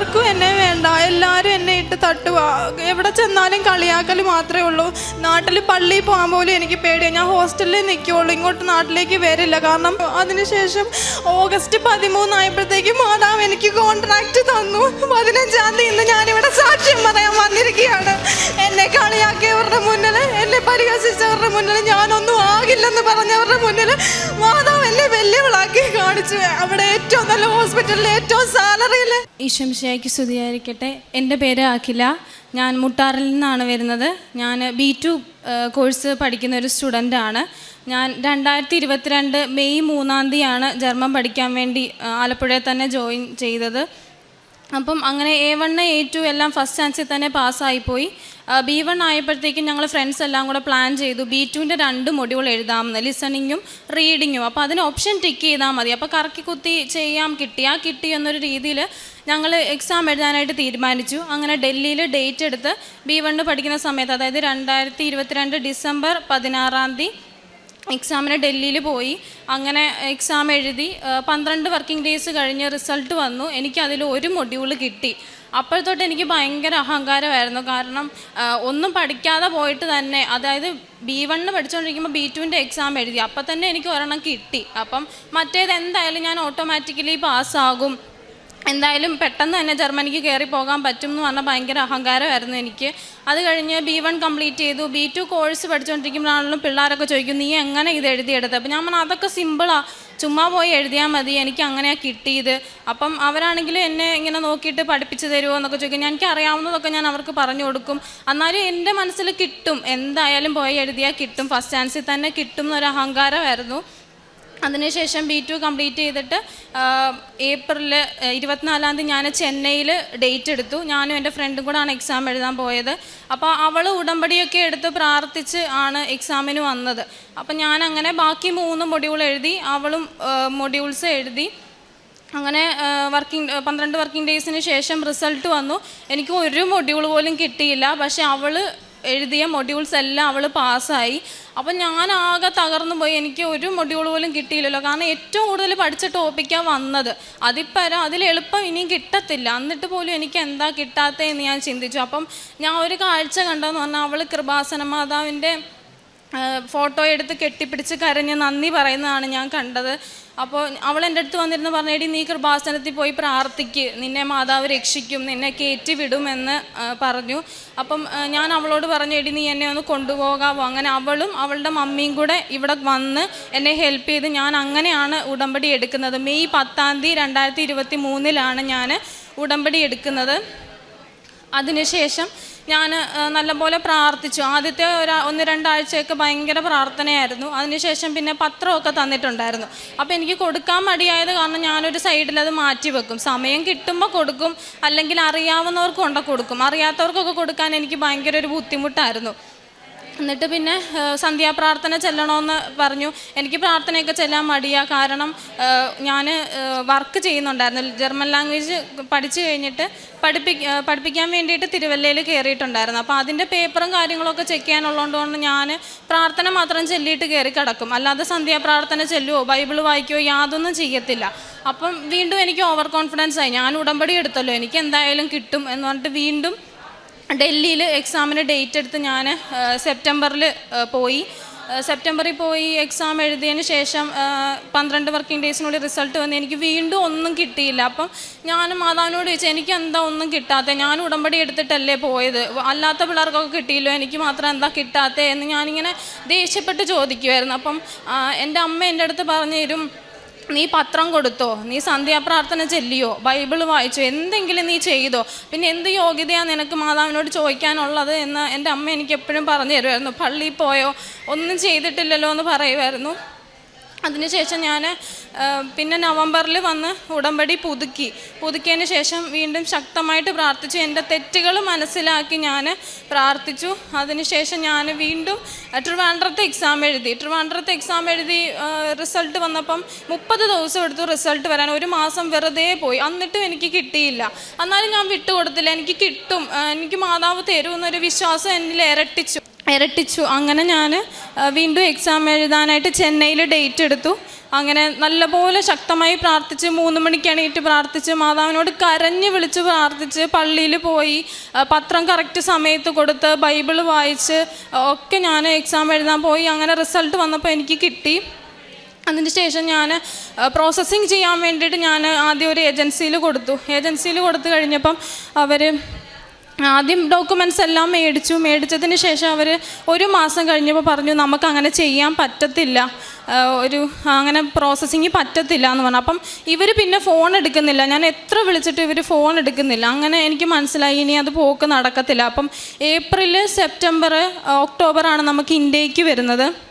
ആർക്കും എന്നെ വേണ്ട എല്ലാവരും തട്ടുക. എവിടെ ചെന്നാലും കളിയാക്കൽ മാത്രമേ ഉള്ളൂ. നാട്ടിൽ പള്ളിയിൽ പോകാൻ പോലും എനിക്ക് പേടിയാണ് ഞാൻ ഹോസ്റ്റലിൽ നിൽക്കുകയുള്ളൂ ഇങ്ങോട്ട് നാട്ടിലേക്ക് വരില്ല. കാരണം അതിനുശേഷം ഓഗസ്റ്റ് പതിമൂന്നായപ്പോഴത്തേക്കും മാതാവ് എനിക്ക് കോൺട്രാക്റ്റ് തന്നു. പതിനഞ്ചാം തീയതി ഇന്ന് ഞാനിവിടെ സാക്ഷ്യം പറയാൻ വന്നിരിക്കുകയാണ്. എന്നെ കളിയാക്കിയവരുടെ മുന്നിൽ എന്നെ പരിഹസിച്ചവരുടെ മുന്നിൽ ഞാനൊന്നും ആകില്ലെന്ന് പറഞ്ഞവരുടെ മുന്നിൽ മാതാവ് എന്നെ വെല്ലുവിളാക്കി കാണിച്ചു. അവിടെ ഏറ്റവും നല്ല ഹോസ്പിറ്റലിൽ ഏറ്റവും സാലറിയിൽ ഈശംശയ്ക്ക് സ്തുതിയായിരിക്കട്ടെ. എന്റെ പേര് അഖില. ഞാൻ മുട്ടാറിൽ നിന്നാണ് വരുന്നത്. ഞാൻ ബി ടു കോഴ്സ് പഠിക്കുന്ന ഒരു സ്റ്റുഡന്റാണ് ഞാൻ രണ്ടായിരത്തി ഇരുപത്തിരണ്ട് മെയ് മൂന്നാം തീയതിയാണ് ജർമ്മൻ പഠിക്കാൻ വേണ്ടി ആലപ്പുഴയിൽ തന്നെ ജോയിൻ ചെയ്തത്. അപ്പം അങ്ങനെ എ വണ്ണ് എ ടു എല്ലാം ഫസ്റ്റ് ചാൻസിൽ തന്നെ പാസ്സായിപ്പോയി ബി വൺ ആയപ്പോഴത്തേക്കും ഞങ്ങൾ ഫ്രണ്ട്സ് എല്ലാം കൂടെ പ്ലാൻ ചെയ്തു ബി ടുവിന്റെ രണ്ട് മൊഡ്യൂൾ എഴുതാമെന്ന് ലിസണിങ്ങും റീഡിങ്ങും അപ്പോൾ അതിന് ഓപ്ഷൻ ടിക്ക് ചെയ്താൽ മതി. അപ്പോൾ കറക്കി കുത്തി ചെയ്യാം കിട്ടി. ആ കിട്ടി എന്നൊരു രീതിയിൽ ഞങ്ങൾ എക്സാം എഴുതാനായിട്ട് തീരുമാനിച്ചു. അങ്ങനെ ഡൽഹിയിൽ ഡേറ്റ് എടുത്ത് ബി വണ്ണ് പഠിക്കുന്ന സമയത്ത് അതായത് രണ്ടായിരത്തി ഡിസംബർ പതിനാറാം തീയതി എക്സാമിന് ഡൽഹിയിൽ പോയി. അങ്ങനെ എക്സാം എഴുതി പന്ത്രണ്ട് വർക്കിംഗ് ഡേയ്സ് കഴിഞ്ഞ് റിസൾട്ട് വന്നു. എനിക്ക് അതിൽ ഒരു മൊഡ്യൂൾ കിട്ടി. അപ്പോഴത്തോട്ട് എനിക്ക് ഭയങ്കര അഹങ്കാരമായിരുന്നു. കാരണം ഒന്നും പഠിക്കാതെ പോയിട്ട് തന്നെ അതായത് ബി വണ്ണിന് പഠിച്ചുകൊണ്ടിരിക്കുമ്പോൾ ബി ടുവിന്റെ എക്സാം എഴുതി. അപ്പം തന്നെ എനിക്ക് ഒരെണ്ണം കിട്ടി. അപ്പം മറ്റേത് എന്തായാലും ഞാൻ ഓട്ടോമാറ്റിക്കലി പാസ്സാകും എന്തായാലും പെട്ടെന്ന് തന്നെ ജർമ്മനിക്ക് കയറി പോകാൻ പറ്റും എന്ന് പറഞ്ഞാൽ ഭയങ്കര അഹങ്കാരമായിരുന്നു എനിക്ക്. അത് കഴിഞ്ഞ് ബി വൺ കംപ്ലീറ്റ് ചെയ്തു. ബി ടു കോഴ്സ് പഠിച്ചുകൊണ്ടിരിക്കുമ്പോഴാണെങ്കിലും പിള്ളേരൊക്കെ ചോദിക്കും നീ എങ്ങനെ ഇത് എഴുതിയെടുത്തത് അപ്പം ഞാൻ പറഞ്ഞു അതൊക്കെ സിമ്പിളാണ് ചുമ്മാ പോയി എഴുതിയാൽ മതി. എനിക്ക് അങ്ങനെയാണ് കിട്ടിയത്. അപ്പം അവരാണെങ്കിൽ എന്നെ ഇങ്ങനെ നോക്കിയിട്ട് പഠിപ്പിച്ച് തരുമോ എന്നൊക്കെ ചോദിക്കും. എനിക്ക് അറിയാവുന്നതൊക്കെ ഞാൻ അവർക്ക് പറഞ്ഞു കൊടുക്കും. എന്നാലും എന്റെ മനസ്സിൽ കിട്ടും. എന്തായാലും പോയി എഴുതിയാൽ കിട്ടും. ഫസ്റ്റ് ചാൻസിൽ തന്നെ കിട്ടും എന്നൊരു അഹങ്കാരമായിരുന്നു. അതിനുശേഷം ബി ടു കംപ്ലീറ്റ് ചെയ്തിട്ട് ഏപ്രിൽ ഇരുപത്തിനാലാം തീയതി ഞാൻ ചെന്നൈയിൽ ഡേറ്റ് എടുത്തു. ഞാനും എന്റെ ഫ്രണ്ടും കൂടാണ് എക്സാം എഴുതാൻ പോയത്. അപ്പോൾ അവൾ ഉടമ്പടിയൊക്കെ എടുത്ത് പ്രാർത്ഥിച്ച് ആണ് എക്സാമിന് വന്നത്. അപ്പം ഞാൻ അങ്ങനെ ബാക്കി മൂന്ന് മൊഡ്യൂൾ എഴുതി അവളും മൊഡ്യൂൾസ് എഴുതി. അങ്ങനെ വർക്കിംഗ് പന്ത്രണ്ട് വർക്കിംഗ് ഡേയ്സിന് ശേഷം റിസൾട്ട് വന്നു. എനിക്ക് ഒരു മൊഡ്യൂൾ പോലും കിട്ടിയില്ല. പക്ഷെ അവൾ എഴുതിയ മൊഡ്യൂൾസ് എല്ലാം അവൾ പാസ്സായി. അപ്പം ഞാൻ ആകെ തകർന്നു പോയി. എനിക്ക് ഒരു മൊഡ്യൂൾ പോലും കിട്ടിയില്ലല്ലോ. കാരണം ഏറ്റവും കൂടുതൽ പഠിച്ച ടോപ്പിക്കാണ് വന്നത്. അതിപ്പര അതിൽ എളുപ്പം ഇനിയും കിട്ടത്തില്ല. എന്നിട്ട് പോലും എനിക്ക് എന്താ കിട്ടാത്തതെന്ന് ഞാൻ ചിന്തിച്ചു. അപ്പം ഞാൻ ഒരു കാഴ്ച കണ്ടെന്ന് പറഞ്ഞാൽ അവൾ കൃപാസന മാതാവിന്റെ ഫോട്ടോ എടുത്ത് കെട്ടിപ്പിടിച്ച് കരഞ്ഞ് നന്ദി പറയുന്നതാണ് ഞാൻ കണ്ടത്. അപ്പോൾ അവൾ എന്റെ അടുത്ത് വന്നിരുന്ന് പറഞ്ഞേടി നീ കൃപാസനത്തിൽ പോയി പ്രാർത്ഥിക്ക്. നിന്നെ മാതാവ് രക്ഷിക്കും. നിന്നെ കയറ്റി വിടുമെന്ന് പറഞ്ഞു. അപ്പം ഞാൻ അവളോട് പറഞ്ഞു നീ എന്നെ ഒന്ന് കൊണ്ടുപോകാവോ? അങ്ങനെ അവളും അവളുടെ മമ്മിയും കൂടെ ഇവിടെ വന്ന് എന്നെ ഹെൽപ്പ് ചെയ്ത് ഞാൻ അങ്ങനെയാണ് ഉടമ്പടി എടുക്കുന്നത്. മെയ് പത്താം തീയതി രണ്ടായിരത്തി ഇരുപത്തി മൂന്നിലാണ് ഞാൻ ഉടമ്പടി എടുക്കുന്നത്. അതിനുശേഷം ഞാൻ നല്ലപോലെ പ്രാർത്ഥിച്ചു. ആദ്യത്തെ ഒരു ഒന്ന് രണ്ടാഴ്ചയൊക്കെ ഭയങ്കര പ്രാർത്ഥനയായിരുന്നു. അതിനുശേഷം പിന്നെ പത്രമൊക്കെ തന്നിട്ടുണ്ടായിരുന്നു. അപ്പോൾ എനിക്ക് കൊടുക്കാൻ മടിയായത് കാരണം ഞാനൊരു സൈഡിൽ അത് മാറ്റി വെക്കും. സമയം കിട്ടുമ്പോൾ കൊടുക്കും. അല്ലെങ്കിൽ അറിയാവുന്നവർക്ക് കൊടുക്കും. അറിയാത്തവർക്കൊക്കെ കൊടുക്കാൻ എനിക്ക് ഭയങ്കര ഒരു ബുദ്ധിമുട്ടായിരുന്നു. എന്നിട്ട് പിന്നെ സന്ധ്യാപ്രാർത്ഥന ചെല്ലണമെന്ന് പറഞ്ഞു. എനിക്ക് പ്രാർത്ഥനയൊക്കെ ചെല്ലാൻ മടിയാ. കാരണം ഞാൻ വർക്ക് ചെയ്യുന്നുണ്ടായിരുന്നു. ജർമ്മൻ ലാംഗ്വേജ് പഠിച്ചു കഴിഞ്ഞിട്ട് പഠിപ്പി പഠിപ്പിക്കാൻ വേണ്ടിയിട്ട് തിരുവല്ലയിൽ കയറിയിട്ടുണ്ടായിരുന്നു അപ്പോൾ അതിന്റെ പേപ്പറും കാര്യങ്ങളൊക്കെ ചെക്ക് ചെയ്യാനുള്ളതുകൊണ്ട് ഞാൻ പ്രാർത്ഥന മാത്രം ചെല്ലിയിട്ട് കയറി കിടക്കും. അല്ലാതെ സന്ധ്യാപ്രാർത്ഥന ചെല്ലുവോ ബൈബിൾ വായിക്കുവോ യാതൊന്നും ചെയ്യത്തില്ല. അപ്പം വീണ്ടും എനിക്ക് ഓവർ കോൺഫിഡൻസ് ആയി ഞാൻ ഉടമ്പടി എടുത്തല്ലോ. എനിക്ക് എന്തായാലും കിട്ടും എന്ന് പറഞ്ഞിട്ട് വീണ്ടും ഡൽഹിയിൽ എക്സാമിന് ഡേറ്റ് എടുത്ത് ഞാൻ സെപ്റ്റംബറിൽ പോയി. സെപ്റ്റംബറിൽ പോയി എക്സാം എഴുതിയതിന് ശേഷം പന്ത്രണ്ട് വർക്കിംഗ് ഡേയ്സിനുള്ളിൽ റിസൾട്ട് വന്ന് എനിക്ക് വീണ്ടും ഒന്നും കിട്ടിയില്ല. അപ്പം ഞാൻ മാതാവിനോട് ചോദിച്ചു എനിക്ക് എന്താ ഒന്നും കിട്ടാത്തത് ഞാൻ ഉടമ്പടി എടുത്തിട്ടല്ലേ പോയത്? അല്ലാത്ത പിള്ളേർക്കൊക്കെ കിട്ടിയില്ലോ? എനിക്ക് മാത്രം എന്താ കിട്ടാത്തത് എന്ന് ഞാനിങ്ങനെ ദേഷ്യപ്പെട്ട് ചോദിക്കുമായിരുന്നു അപ്പം എന്റെ അമ്മ എന്റെ അടുത്ത് പറഞ്ഞു തരും നീ പത്രം കൊടുത്തോ? നീ സന്ധ്യാപ്രാർത്ഥന ചെല്ലിയോ? ബൈബിൾ വായിച്ചോ? എന്തെങ്കിലും നീ ചെയ്തോ? പിന്നെ എന്ത് യോഗ്യതയാണ് നിനക്ക് മാതാവിനോട് ചോദിക്കാനുള്ളത് എന്ന് എന്റെ അമ്മ എനിക്ക് എപ്പോഴും പറഞ്ഞു തരുമായിരുന്നു. പള്ളിയിൽ പോയോ? ഒന്നും ചെയ്തിട്ടില്ലല്ലോ എന്ന് പറയുമായിരുന്നു. അതിനുശേഷം ഞാൻ പിന്നെ നവംബറിൽ വന്ന് ഉടമ്പടി പുതുക്കി. പുതുക്കിയതിന് ശേഷം വീണ്ടും ശക്തമായിട്ട് പ്രാർത്ഥിച്ചു. എന്റെ തെറ്റുകൾ മനസ്സിലാക്കി ഞാൻ പ്രാർത്ഥിച്ചു. അതിനുശേഷം ഞാൻ വീണ്ടും ട്രിവാൻഡ്രത്തെ എക്സാം എഴുതി. ട്രിവാൻഡ്രത്തെ എക്സാം എഴുതി റിസൾട്ട് വന്നപ്പം മുപ്പത് ദിവസം എടുത്തു റിസൾട്ട് വരാൻ. ഒരു മാസം വെറുതെ പോയി. എന്നിട്ടും എനിക്ക് കിട്ടിയില്ല. എന്നാലും ഞാൻ വിട്ടുകൊടുത്തില്ല. എനിക്ക് കിട്ടും. എനിക്ക് മാതാവ് തരുമെന്നൊരു വിശ്വാസം എന്നിൽ ഇരട്ടിച്ചു. ഇരട്ടിച്ചു. അങ്ങനെ ഞാൻ വീണ്ടും എക്സാം എഴുതാനായിട്ട് ചെന്നൈയിൽ ഡേറ്റ് എടുത്തു. അങ്ങനെ നല്ലപോലെ ശക്തമായി പ്രാർത്ഥിച്ച് മൂന്ന് മണിക്ക് എണീറ്റ് പ്രാർത്ഥിച്ച് മാതാവിനോട് കരഞ്ഞ് വിളിച്ച് പ്രാർത്ഥിച്ച് പള്ളിയിൽ പോയി പത്രം കറക്റ്റ് സമയത്ത് കൊടുത്ത് ബൈബിൾ വായിച്ച് ഒക്കെ ഞാൻ എക്സാം എഴുതാൻ പോയി. അങ്ങനെ റിസൾട്ട് വന്നപ്പോൾ എനിക്ക് കിട്ടി. അതിന് ശേഷം ഞാൻ പ്രോസസ്സിങ് ചെയ്യാൻ വേണ്ടിയിട്ട് ഞാൻ ആദ്യം ഒരു ഏജൻസിയിൽ കൊടുത്തു. ഏജൻസിയിൽ കൊടുത്തു കഴിഞ്ഞപ്പം അവർ ആദ്യം ഡോക്യുമെന്റ്സ് എല്ലാം മേടിച്ചു. മേടിച്ചതിന് ശേഷം അവർ ഒരു മാസം കഴിഞ്ഞപ്പോൾ പറഞ്ഞു നമുക്ക് അങ്ങനെ ചെയ്യാൻ പറ്റത്തില്ല. ഒരു അങ്ങനെ പ്രോസസ്സിങ് പറ്റത്തില്ല എന്ന് പറഞ്ഞു. അപ്പം ഇവർ പിന്നെ ഫോൺ എടുക്കുന്നില്ല. ഞാൻ എത്ര വിളിച്ചിട്ട് ഇവർ ഫോൺ എടുക്കുന്നില്ല. അങ്ങനെ എനിക്ക് മനസ്സിലായി ഇനി അത് പോക്ക് നടക്കത്തില്ല. അപ്പം ഏപ്രിൽ സെപ്റ്റംബർ ഒക്ടോബറാണ് നമുക്ക് ഇന്ത്യയ്ക്ക് വരുന്നത്.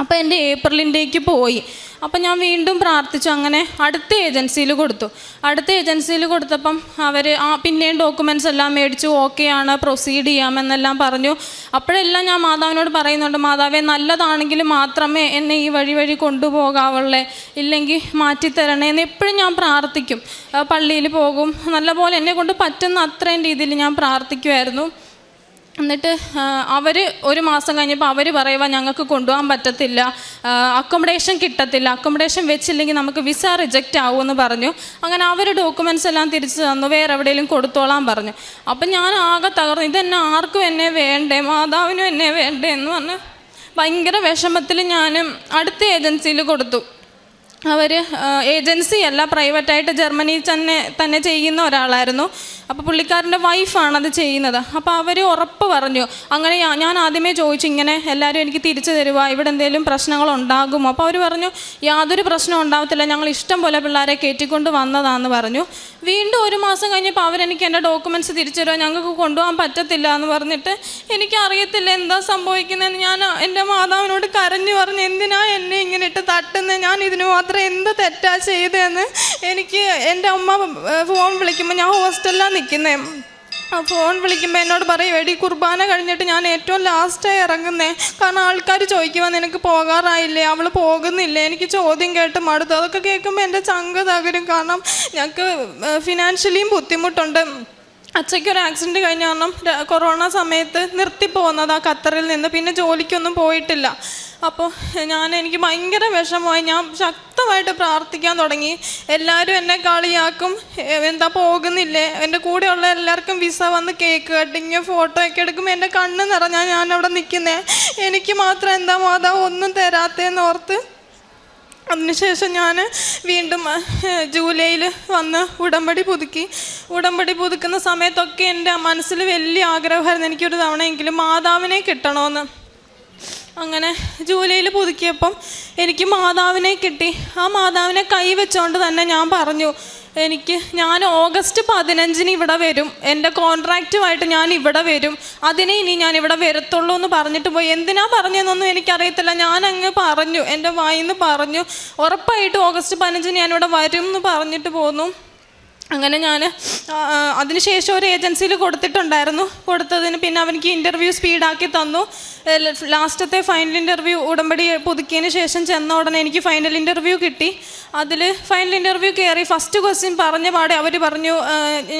അപ്പോൾ എന്റെ ഏപ്രിലിന്റേക്ക് പോയി. അപ്പം ഞാൻ വീണ്ടും പ്രാർത്ഥിച്ചു. അങ്ങനെ അടുത്ത ഏജൻസിയിൽ കൊടുത്തു. അടുത്ത ഏജൻസിയിൽ കൊടുത്തപ്പം അവർ ആ പിന്നെയും ഡോക്യുമെന്റ്സ് എല്ലാം മേടിച്ചു ഓക്കെ ആണ് പ്രൊസീഡ് ചെയ്യാമെന്നെല്ലാം പറഞ്ഞു. അപ്പോഴെല്ലാം ഞാൻ മാതാവിനോട് പറയുന്നുണ്ട് മാതാവേ നല്ലതാണെങ്കിൽ മാത്രമേ എന്നെ ഈ വഴി വഴി കൊണ്ടുപോകാവുള്ളേ. ഇല്ലെങ്കിൽ മാറ്റിത്തരണേ എന്ന് എപ്പോഴും ഞാൻ പ്രാർത്ഥിക്കും. പള്ളിയിൽ പോകും. നല്ലപോലെ എന്നെ കൊണ്ട് പറ്റുന്ന അത്രയും രീതിയിൽ ഞാൻ പ്രാർത്ഥിക്കുമായിരുന്നു എന്നിട്ട് അവർ ഒരു മാസം കഴിഞ്ഞപ്പോൾ അവർ പറയുക ഞങ്ങൾക്ക് കൊണ്ടുപോകാൻ പറ്റത്തില്ല അക്കോമഡേഷൻ കിട്ടത്തില്ല അക്കോമഡേഷൻ വെച്ചില്ലെങ്കിൽ നമുക്ക് വിസ റിജക്റ്റ് ആവുമെന്ന് പറഞ്ഞു. അങ്ങനെ അവർ ഡോക്യുമെന്റ്സ് എല്ലാം തിരിച്ചു തന്നു വേറെ എവിടെയെങ്കിലും കൊടുത്തോളാൻ പറഞ്ഞു. അപ്പം ഞാൻ ആകെ തകർന്നു ഇതെന്നെ ആർക്കും എന്നെ വേണ്ടേ മാതാവിനും എന്നെ വേണ്ടേ എന്ന് പറഞ്ഞ് ഭയങ്കര വിഷമത്തിൽ ഞാൻ അടുത്ത ഏജൻസിയിൽ കൊടുത്തു. അവർ ഏജൻസി അല്ല പ്രൈവറ്റായിട്ട് ജർമ്മനിയിൽ തന്നെ തന്നെ ചെയ്യുന്ന ഒരാളായിരുന്നു. അപ്പോൾ പുള്ളിക്കാരന്റെ വൈഫാണ് അത് ചെയ്യുന്നത്. അപ്പോൾ അവർ ഉറപ്പ് പറഞ്ഞു അങ്ങനെ ഞാൻ ആദ്യമേ ചോദിച്ചു ഇങ്ങനെ എല്ലാവരും എനിക്ക് തിരിച്ചു തരുക ഇവിടെ എന്തെങ്കിലും പ്രശ്നങ്ങൾ ഉണ്ടാകുമോ? അപ്പോൾ അവർ പറഞ്ഞു യാതൊരു പ്രശ്നവും ഉണ്ടാകത്തില്ല ഞങ്ങൾ ഇഷ്ടം പോലെ പിള്ളേരെ കയറ്റിക്കൊണ്ട് വന്നതാന്ന് പറഞ്ഞു. വീണ്ടും ഒരു മാസം കഴിഞ്ഞപ്പോൾ അവരെനിക്ക് എന്റെ ഡോക്യുമെന്റ്സ് തിരിച്ചു തരുമോ ഞങ്ങൾക്ക് കൊണ്ടുപോകാൻ പറ്റത്തില്ല എന്ന് പറഞ്ഞിട്ട് എനിക്കറിയത്തില്ല എന്താ സംഭവിക്കുന്നതെന്ന് ഞാൻ എന്റെ മാതാവിനോട് കരഞ്ഞു പറഞ്ഞു എന്തിനാ എന്നെ ഇങ്ങനെ ഇട്ട് തട്ടുന്നത് ഞാൻ ഇതിന് എന്ത് തെറ്റാ ചെയ്തതെന്ന് എനിക്ക് എന്റെ അമ്മ ഫോൺ വിളിക്കുമ്പോൾ ഞാൻ ഹോസ്റ്റലിലാണ് നിൽക്കുന്നത് ഫോൺ വിളിക്കുമ്പോൾ എന്നോട് പറയും എടി കുർബാന കഴിഞ്ഞിട്ട് ഞാൻ ഏറ്റവും ലാസ്റ്റായി ഇറങ്ങുന്നേ. കാരണം ആൾക്കാർ ചോദിക്കുമ്പോൾ നിനക്ക് പോകാറായില്ലേ? അവൾ പോകുന്നില്ലേ? എനിക്ക് ചോദ്യം കേട്ട് മടുത്തു. അതൊക്കെ കേൾക്കുമ്പോൾ എന്റെ ചങ്ക തകരും. കാരണം ഞങ്ങൾക്ക് ഫിനാൻഷ്യലിയും ബുദ്ധിമുട്ടുണ്ട്. അച്ഛയ്ക്ക് ആക്സിഡന്റ് കഴിഞ്ഞ കാരണം കൊറോണ സമയത്ത് നിർത്തിപ്പോകുന്നത് ആ ഖത്തറിൽ നിന്ന്. പിന്നെ ജോലിക്കൊന്നും പോയിട്ടില്ല. അപ്പോൾ ഞാൻ എനിക്ക് ഭയങ്കര വിഷമമായി. ഞാൻ ശക്തമായിട്ട് പ്രാർത്ഥിക്കാൻ തുടങ്ങി. എല്ലാവരും എന്നെ കളിയാക്കും. "ഏ, എന്താ പോകുന്നില്ലേ? എന്റെ കൂടെയുള്ള എല്ലാവർക്കും വിസ വന്ന് കേക്ക് കട്ടിങ് ഫോട്ടോ ഒക്കെ എടുക്കുമ്പോൾ എന്റെ കണ്ണ് നിറഞ്ഞാൽ ഞാൻ അവിടെ നിൽക്കുന്നേ. എനിക്ക് മാത്രം എന്താ മാതാവ് ഒന്നും തരാത്തേന്ന് ഓർത്ത് അതിനുശേഷം ഞാൻ വീണ്ടും ജൂലൈയിൽ വന്ന് ഉടമ്പടി പുതുക്കി. ഉടമ്പടി പുതുക്കുന്ന സമയത്തൊക്കെ എന്റെ മനസ്സിൽ വലിയ ആഗ്രഹമായിരുന്നു. എനിക്കൊരു തവണയെങ്കിലും മാതാവിനെ കിട്ടണമെന്ന്. അങ്ങനെ ജൂലൈയിൽ പുതുക്കിയപ്പം എനിക്ക് മാതാവിനെ കിട്ടി. ആ മാതാവിനെ കൈവച്ചുകൊണ്ട് തന്നെ ഞാൻ പറഞ്ഞു എനിക്ക് ഞാൻ ഓഗസ്റ്റ് പതിനഞ്ചിന് ഇവിടെ വരും. എന്റെ കോൺട്രാക്റ്റുമായിട്ട് ഞാൻ ഇവിടെ വരും. അതിനെ ഇനി ഞാൻ ഇവിടെ വരത്തുള്ളൂ എന്ന് പറഞ്ഞിട്ട് പോയി. എന്തിനാ പറഞ്ഞതെന്നൊന്നും എനിക്കറിയത്തില്ല. ഞാൻ അങ്ങ് പറഞ്ഞു എന്റെ വായിന്ന് പറഞ്ഞു ഉറപ്പായിട്ട് ഓഗസ്റ്റ് പതിനഞ്ചിന് ഞാൻ ഇവിടെ വരും എന്ന് പറഞ്ഞിട്ട് പോന്നു. അങ്ങനെ ഞാൻ അതിനുശേഷം ഒരു ഏജൻസിയിൽ കൊടുത്തിട്ടുണ്ടായിരുന്നു. കൊടുത്തതിന് പിന്നെ അവനിക്ക് ഇന്റർവ്യൂ സ്പീഡാക്കി തന്നു. ലാസ്റ്റത്തെ ഫൈനൽ ഇന്റർവ്യൂ ഉടമ്പടി പുതുക്കിയതിന് ശേഷം ചെന്ന ഉടനെ എനിക്ക് ഫൈനൽ ഇന്റർവ്യൂ കിട്ടി. അതിൽ ഫൈനൽ ഇന്റർവ്യൂ കയറി ഫസ്റ്റ് ക്വസ്റ്റ്യൻ പറഞ്ഞ പാടെ അവർ പറഞ്ഞു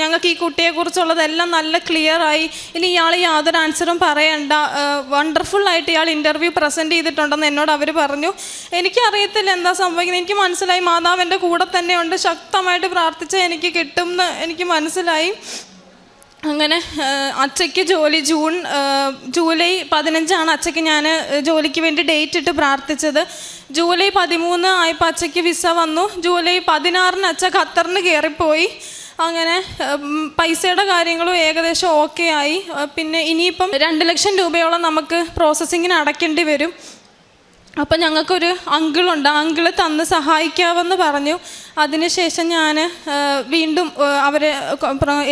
ഞങ്ങൾക്ക് ഈ കുട്ടിയെക്കുറിച്ചുള്ളതെല്ലാം നല്ല ക്ലിയറായി ഇനി ഇയാൾ യാതൊരു ആൻസറും പറയണ്ട. വണ്ടർഫുൾ ആയിട്ട് ഇയാൾ ഇന്റർവ്യൂ പ്രസന്റ് ചെയ്തിട്ടുണ്ടെന്ന് എന്നോട് അവർ പറഞ്ഞു. എനിക്കറിയത്തില്ല എന്താ സംഭവിക്കുന്നത്. എനിക്ക് മനസ്സിലായി മാതാവ് എന്റെ കൂടെ തന്നെയുണ്ട് ശക്തമായിട്ട് പ്രാർത്ഥിച്ച എനിക്ക് കിട്ടും എന്ന് എനിക്ക് മനസ്സിലായി. അങ്ങനെ അച്ഛയ്ക്ക് ജോലി ജൂൺ ജൂലൈ പതിനഞ്ചാണ് അച്ഛയ്ക്ക് ഞാൻ ജോലിക്ക് വേണ്ടി ഡേറ്റ് ഇട്ട് പ്രാർത്ഥിച്ചത്. ജൂലൈ പതിമൂന്ന് ആയപ്പോൾ അച്ഛയ്ക്ക് വിസ വന്നു. ജൂലൈ പതിനാറിന് അച്ഛ ഖത്തറിന് കയറിപ്പോയി അങ്ങനെ പൈസയുടെ കാര്യങ്ങളും ഏകദേശം ഓക്കെ ആയി. പിന്നെ ഇനിയിപ്പം രണ്ട് ലക്ഷം രൂപയോളം നമുക്ക് പ്രോസസ്സിങ്ങിന് അടയ്ക്കേണ്ടി വരും. അപ്പം ഞങ്ങൾക്കൊരു അങ്കിളുണ്ട്. അങ്കിൾ തന്ന് സഹായിക്കാമെന്ന് പറഞ്ഞു. അതിനുശേഷം ഞാൻ വീണ്ടും അവരെ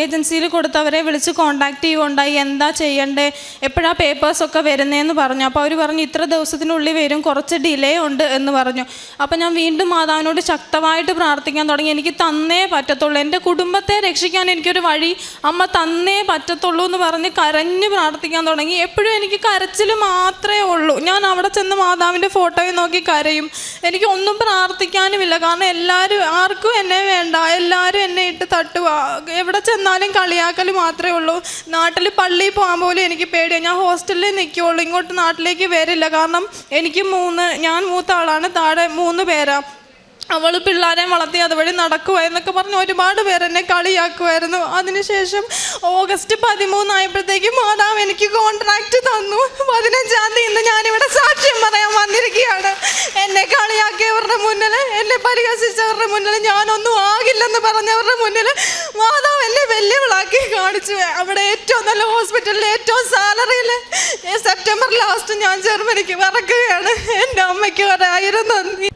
ഏജൻസിയിൽ കൊടുത്ത് അവരെ വിളിച്ച് കോണ്ടാക്ട് ചെയ്യുകയുണ്ടായി. എന്താ ചെയ്യണ്ടേ? എപ്പോഴാണ് പേപ്പേഴ്സൊക്കെ വരുന്നതെന്ന് പറഞ്ഞു. അപ്പോൾ അവർ പറഞ്ഞു ഇത്ര ദിവസത്തിനുള്ളിൽ വരും. കുറച്ച് ഡിലേ ഉണ്ട് എന്ന് പറഞ്ഞു. അപ്പോൾ ഞാൻ വീണ്ടും മാതാവിനോട് ശക്തമായിട്ട് പ്രാർത്ഥിക്കാൻ തുടങ്ങി. എനിക്ക് തന്നേ പറ്റത്തുള്ളൂ. എന്റെ കുടുംബത്തെ രക്ഷിക്കാൻ എനിക്കൊരു വഴി അമ്മ തന്നേ പറ്റത്തുള്ളൂ എന്ന് പറഞ്ഞ് കരഞ്ഞ് പ്രാർത്ഥിക്കാൻ തുടങ്ങി. എപ്പോഴും എനിക്ക് കരച്ചിൽ മാത്രമേ ഉള്ളൂ. ഞാൻ അവിടെ ചെന്ന് മാതാവിന്റെ ഫോട്ടോയിൽ നോക്കി കരയും. എനിക്ക് ഒന്നും പ്രാർത്ഥിക്കാനുമില്ല. കാരണം എല്ലാവരും ആർക്കും എന്നെ വേണ്ട. എല്ലാവരും എന്നെ ഇട്ട് തട്ടുക. എവിടെ ചെന്നാലും കളിയാക്കൽ മാത്രമേ ഉള്ളൂ. നാട്ടിൽ പള്ളിയിൽ പോകാൻ പോലും എനിക്ക് പേടിയാണ് ഞാൻ ഹോസ്റ്റലിൽ നിൽക്കുകയുള്ളൂ ഇങ്ങോട്ട് നാട്ടിലേക്ക് വരില്ല. കാരണം എനിക്ക് മൂന്ന് ഞാൻ മൂത്ത ആളാണ്. താഴെ മൂന്ന് പേരാ. അവൾ പിള്ളേരെ വളർത്തി അതുവഴി നടക്കുക എന്നൊക്കെ പറഞ്ഞ് ഒരുപാട് പേരെന്നെ എന്നെ കളിയാക്കുമായിരുന്നു അതിനുശേഷം ഓഗസ്റ്റ് പതിമൂന്നായപ്പോഴത്തേക്കും മാതാവ് എനിക്ക് കോൺട്രാക്റ്റ് തന്നു. പതിനഞ്ചാം തീയതി ഇന്ന് ഞാനിവിടെ സാക്ഷ്യം പറയാൻ വന്നിരിക്കുകയാണ് എന്നെ കളിയാക്കിയവരുടെ മുന്നിൽ എന്നെ പരിഹസിച്ചവരുടെ മുന്നിൽ ഞാനൊന്നും ആകില്ലെന്ന് പറഞ്ഞവരുടെ മുന്നിൽ മാതാവ് എന്നെ വെല്ലുവിളാക്കി കാണിച്ചു. അവിടെ ഏറ്റവും നല്ല ഹോസ്പിറ്റലിൽ ഏറ്റവും സാലറിയിൽ സെപ്റ്റംബർ ലാസ്റ്റ് ഞാൻ ജർമ്മനിക്ക് പറക്കുകയാണ് എന്റെ അമ്മയ്ക്ക് ഒരായിരം നന്ദി